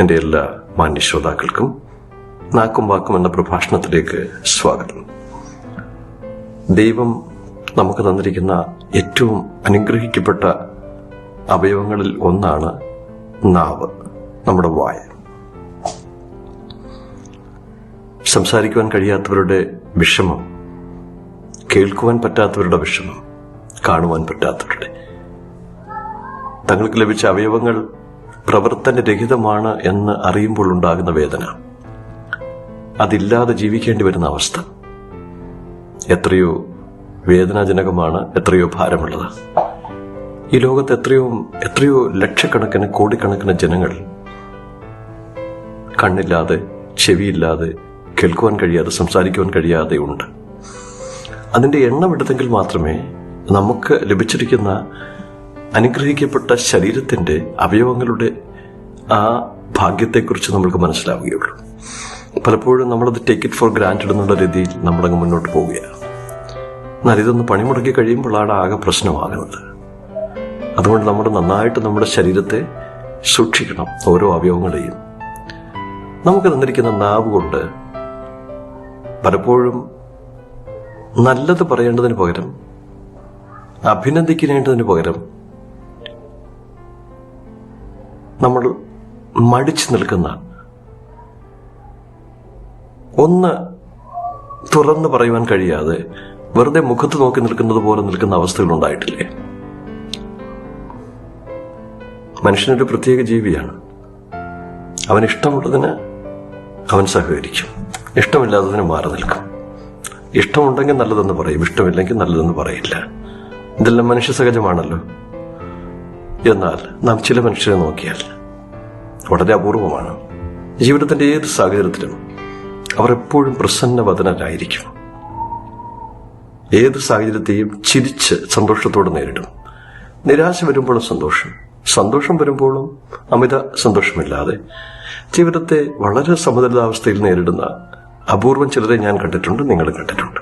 എന്റെ എല്ലാ മാന്യ ശ്രോതാക്കൾക്കും നാക്കും വാക്കും എന്ന പ്രഭാഷണത്തിലേക്ക് സ്വാഗതം. ദൈവം നമുക്ക് തന്നിരിക്കുന്ന ഏറ്റവും അനുഗ്രഹിക്കപ്പെട്ട അവയവങ്ങളിൽ ഒന്നാണ് നാവ് നമ്മുടെ വായ. സംസാരിക്കുവാൻ കഴിയാത്തവരുടെ വിഷമം കേൾക്കുവാൻ പറ്റാത്തവരുടെ വിഷമം കാണുവാൻ പറ്റാത്തവരുടെ. തങ്ങൾക്ക് ലഭിച്ച അവയവങ്ങൾ പ്രവർത്തനരഹിതമാണ് എന്ന് അറിയുമ്പോൾ ഉണ്ടാകുന്ന വേദന. അതില്ലാതെ ജീവിക്കേണ്ടി വരുന്ന അവസ്ഥ. എത്രയോ വേദനാജനകമാണ് എത്രയോ ഭാരമുള്ളത്. ഈ ലോകത്ത് എത്രയോ എത്രയോ ലക്ഷക്കണക്കിന് കോടിക്കണക്കിന് ജനങ്ങൾ കണ്ണില്ലാതെ ചെവിയില്ലാതെ കേൾക്കുവാൻ കഴിയാതെ സംസാരിക്കുവാൻ കഴിയാതെ ഉണ്ട്. അതിന്റെ എണ്ണം എടുത്തെങ്കിൽ മാത്രമേ നമുക്ക് ലഭിച്ചിരിക്കുന്ന അനുഗ്രഹിക്കപ്പെട്ട ശരീരത്തിന്റെ അവയവങ്ങളുടെ ആ ഭാഗ്യത്തെക്കുറിച്ച് നമ്മൾക്ക് മനസ്സിലാവുകയുള്ളൂ. പലപ്പോഴും നമ്മളത് ടേക്ക് ഇറ്റ് ഫോർ ഗ്രാന്റഡ് എന്നുള്ള രീതിയിൽ നമ്മളങ്ങ് മുന്നോട്ട് പോവുകയാണ്. എന്നാൽ ഇതൊന്ന് പണിമുടക്കി കഴിയുമ്പോഴാണ് ആകെ പ്രശ്നമാകുന്നത്. അതുകൊണ്ട് നമ്മൾ നന്നായിട്ട് നമ്മുടെ ശരീരത്തെ സൂക്ഷിക്കണം ഓരോ അവയവങ്ങളെയും. നമുക്ക് തന്നിരിക്കുന്ന നാവ് കൊണ്ട് പലപ്പോഴും നല്ലത് പറയേണ്ടതിന് പകരം അഭിനന്ദിക്കേണ്ടതിന് പകരം നമ്മൾ മടിച്ചു നിൽക്കുന്ന ഒന്ന് തുറന്നു പറയുവാൻ കഴിയാതെ വെറുതെ മുഖത്ത് നോക്കി നിൽക്കുന്നത് പോലെ നിൽക്കുന്ന അവസ്ഥകൾ ഉണ്ടായിട്ടില്ലേ? മനുഷ്യനൊരു പ്രത്യേക ജീവിയാണ്. അവൻ ഇഷ്ടമുള്ളതിന് അവൻ സഹകരിക്കും. ഇഷ്ടമില്ലാത്തതിന് മാറി നിൽക്കും. ഇഷ്ടമുണ്ടെങ്കിൽ നല്ലതെന്ന് പറയും ഇഷ്ടമില്ലെങ്കിൽ നല്ലതെന്ന് പറയില്ല. ഇതെല്ലാം മനുഷ്യ സഹജമാണല്ലോ. എന്നാൽ നാം ചില മനുഷ്യരെ നോക്കിയാൽ വളരെ അപൂർവമാണ്. ജീവിതത്തിന്റെ ഏത് സാഹചര്യത്തിലും അവർ എപ്പോഴും പ്രസന്നവദനരായിരിക്കും. ഏത് സാഹചര്യത്തെയും ചിരിച്ച് സന്തോഷത്തോടെ നേരിടും. നിരാശ വരുമ്പോഴും സന്തോഷം. സന്തോഷം വരുമ്പോഴും അമിത സന്തോഷമില്ലാതെ ജീവിതത്തെ വളരെ സമതുലിതാവസ്ഥയിൽ നേരിടുന്ന അപൂർവം ചിലരെ ഞാൻ കണ്ടിട്ടുണ്ട് നിങ്ങൾ കണ്ടിട്ടുണ്ട്.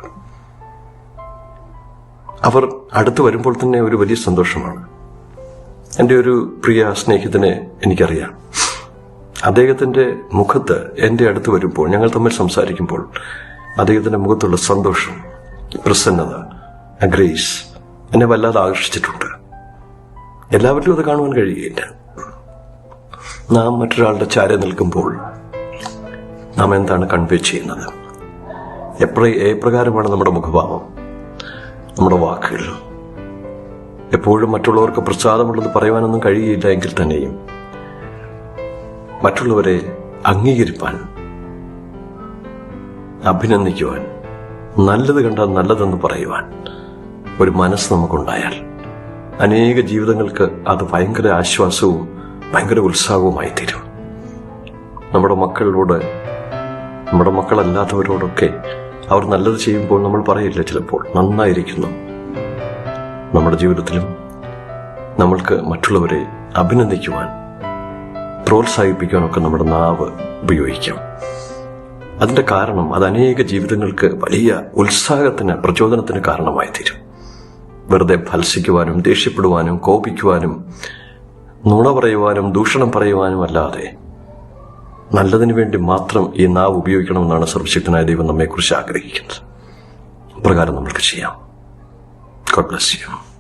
അവർ അടുത്ത് വരുമ്പോൾ തന്നെ ഒരു വലിയ സന്തോഷമാണ്. എന്റെ ഒരു പ്രിയ സ്നേഹിതനെ എനിക്കറിയാം. അദ്ദേഹത്തിന്റെ മുഖത്ത് എന്റെ അടുത്ത് വരുമ്പോൾ ഞങ്ങൾ തമ്മിൽ സംസാരിക്കുമ്പോൾ അദ്ദേഹത്തിന്റെ മുഖത്തുള്ള സന്തോഷം പ്രസന്നത ഗ്രേസ് എന്നെ വല്ലാതെ ആകർഷിച്ചിട്ടുണ്ട്. എല്ലാവരിലും അത് കാണുവാൻ കഴിയുകയില്ല. നാം മറ്റൊരാളുടെ ചാര നിൽക്കുമ്പോൾ നാം എന്താണ് കൺവേ ചെയ്യുന്നത്? എപ്ര എപ്രകാരമാണ് നമ്മുടെ മുഖഭാവം നമ്മുടെ വാക്കുകൾ? എപ്പോഴും മറ്റുള്ളവർക്ക് പ്രസാദമുള്ളത് പറയുവാനൊന്നും കഴിയില്ല എങ്കിൽ തന്നെയും മറ്റുള്ളവരെ അംഗീകരിപ്പാൻ അഭിനന്ദിക്കുവാൻ നല്ലത് കണ്ടാൽ നല്ലതെന്ന് പറയുവാൻ ഒരു മനസ്സ് നമുക്കുണ്ടായാൽ അനേക ജീവിതങ്ങൾക്ക് അത് ഭയങ്കര ആശ്വാസവും ഭയങ്കര ഉത്സാഹവുമായി തീരും. നമ്മുടെ മക്കളോട് നമ്മുടെ മക്കളല്ലാത്തവരോടൊക്കെ അവർ നല്ലത് ചെയ്യുമ്പോൾ നമ്മൾ പറയില്ല ചിലപ്പോൾ നന്നായിരിക്കുന്നു. നമ്മുടെ ജീവിതത്തിലും നമ്മൾക്ക് മറ്റുള്ളവരെ അഭിനന്ദിക്കുവാൻ പ്രോത്സാഹിപ്പിക്കുവാനൊക്കെ നമ്മുടെ നാവ് ഉപയോഗിക്കാം. അതിന്റെ കാരണം അത് അനേക ജീവിതങ്ങൾക്ക് വലിയ ഉത്സാഹത്തിന് പ്രചോദനത്തിന് കാരണമായി തീരും വെറുതെ ഫത്സിക്കുവാനും ദേഷ്യപ്പെടുവാനും കോപിക്കുവാനും നുണ പറയുവാനും ദൂഷണം പറയുവാനും അല്ലാതെ നല്ലതിന് വേണ്ടി മാത്രം ഈ നാവ് ഉപയോഗിക്കണമെന്നാണ് സർവശക്തനായ ദൈവം നമ്മെക്കുറിച്ച് ആഗ്രഹിക്കുന്നത്. പ്രകാരം നമ്മൾക്ക് ചെയ്യാം. Deus para cima.